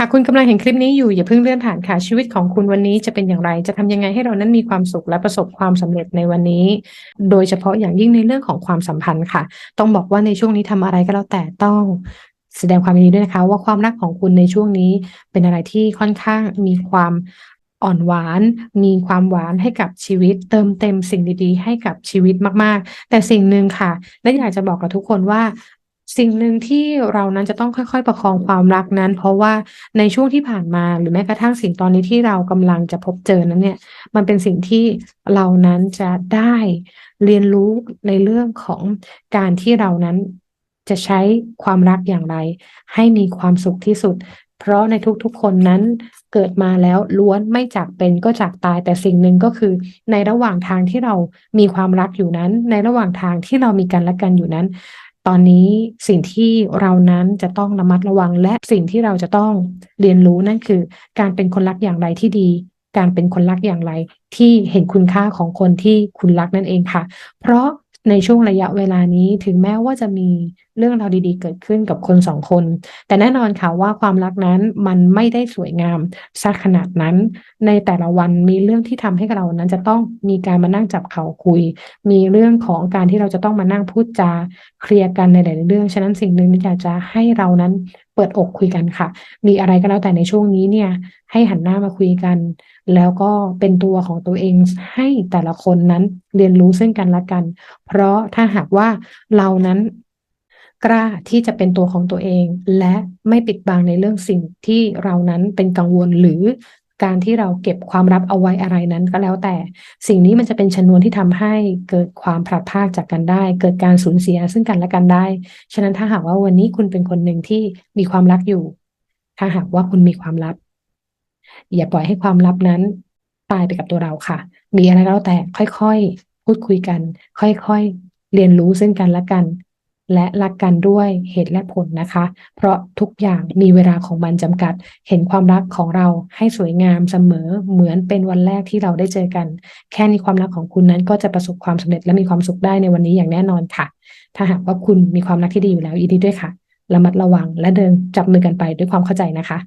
หากคุณกำลังเห็นคลิปนี้อยู่อย่าเพิ่งเลื่อนผ่านค่ะชีวิตของคุณวันนี้จะเป็นอย่างไร จะทำยังไงให้เรานั้นมีความสุขและประสบความสำเร็จในวันนี้ โดยเฉพาะอย่างยิ่งในเรื่องของความสัมพันธ์ค่ะ ต้องบอกว่าในช่วงนี้ทำอะไรก็แล้วแต่ต้องแสดงความยินดีด้วยนะคะ ว่าความรักของคุณในช่วงนี้เป็นอะไรที่ค่อนข้างมีความอ่อนหวาน มีความหวานให้กับชีวิต เติมเต็มสิ่งดีๆ ให้กับชีวิตมากๆ แต่สิ่งหนึ่งค่ะและอยากจะบอกกับทุกคนว่า สิ่งหนึ่งที่เรานั้นจะต้องค่อย ๆ ประคองความรักนั้น เพราะว่าในช่วงที่ผ่านมาหรือแม้กระทั่งสิ่งตอนนี้ที่เรากำลังจะพบเจอนั้นเนี่ย มันเป็นสิ่งที่เรานั้นจะได้เรียนรู้ในเรื่องของการที่เรานั้นจะใช้ความรักอย่างไร ให้มีความสุขที่สุด เพราะในทุกๆคนนั้นเกิดมาแล้วล้วนไม่จากเป็นก็จากตายแต่สิ่งหนึ่งก็คือ ในระหว่างทางที่เรามีความรักอยู่นั้น ในระหว่างทางที่เรามีกันและกันอยู่นั้น ตอนนี้สิ่งที่เรานั้นจะต้องระมัดระวัง และสิ่งที่เราจะต้องเรียนรู้นั่นคือ การเป็นคนรักอย่างไรที่ดี การเป็นคนรักอย่างไร ที่เห็นคุณค่าของคนที่คุณรักนั่นเองค่ะ เพราะ ในช่วงระยะเวลานี้ถึงแม้ว่าจะมีเรื่องราวดีๆ เกิดขึ้นกับคนสองคน แต่แน่นอนค่ะว่าความรักนั้นมันไม่ได้สวยงามสักขนาดนั้น ในแต่ละวันมีเรื่องที่ทำให้เรานั้นจะต้องมีการมานั่งจับเขาคุย มีเรื่องของการที่เราจะต้องมานั่งพูดจาเคลียร์กันในหลายๆเรื่อง ฉะนั้นสิ่งหนึ่งที่อยากจะให้เรานั้น เปิดอกคุยกันค่ะ มีอะไรก็แล้วแต่ในช่วงนี้เนี่ย ให้หันหน้ามาคุยกัน แล้วก็เป็นตัวของตัวเองให้แต่ละคนนั้นเรียนรู้ซึ่งกันและกัน เพราะถ้าหากว่าเรานั้นกล้าที่จะเป็นตัวของตัวเอง และไม่ปิดบังในเรื่องสิ่งที่เรานั้นเป็นกังวลหรือ การที่เราเก็บความลับเอาไว้อะไรนั้นก็แล้วแต่ สิ่งนี้มันจะเป็นชนวนที่ทำให้เกิดความพลัดพากจากกันได้ เกิดการสูญเสียซึ่งกันและกันได้ ฉะนั้นถ้าหากว่าวันนี้คุณเป็นคนหนึ่งที่มีความรักอยู่ ถ้าหากว่าคุณมีความลับ อย่าปล่อยให้ความลับนั้น ตายไปกับตัวเราค่ะ มีอะไรก็แล้วแต่ค่อยๆพูดคุยกัน ค่อยๆเรียนรู้ซึ่งกันและกัน และรักกันด้วยเหตุและผลนะคะ เพราะทุกอย่างมีเวลาของมันจำกัด เห็นความรักของเราให้สวยงามเสมอเหมือนเป็นวันแรกที่เราได้เจอกัน แค่นี้ความรักของคุณนั้นก็จะประสบความสำเร็จและมีความสุขได้ในวันนี้อย่างแน่นอนค่ะ ถ้าหากว่าคุณมีความรักที่ดีอยู่แล้วยินดีด้วยค่ะระมัดระวังและเดินจับมือกันไปด้วยความเข้าใจนะคะ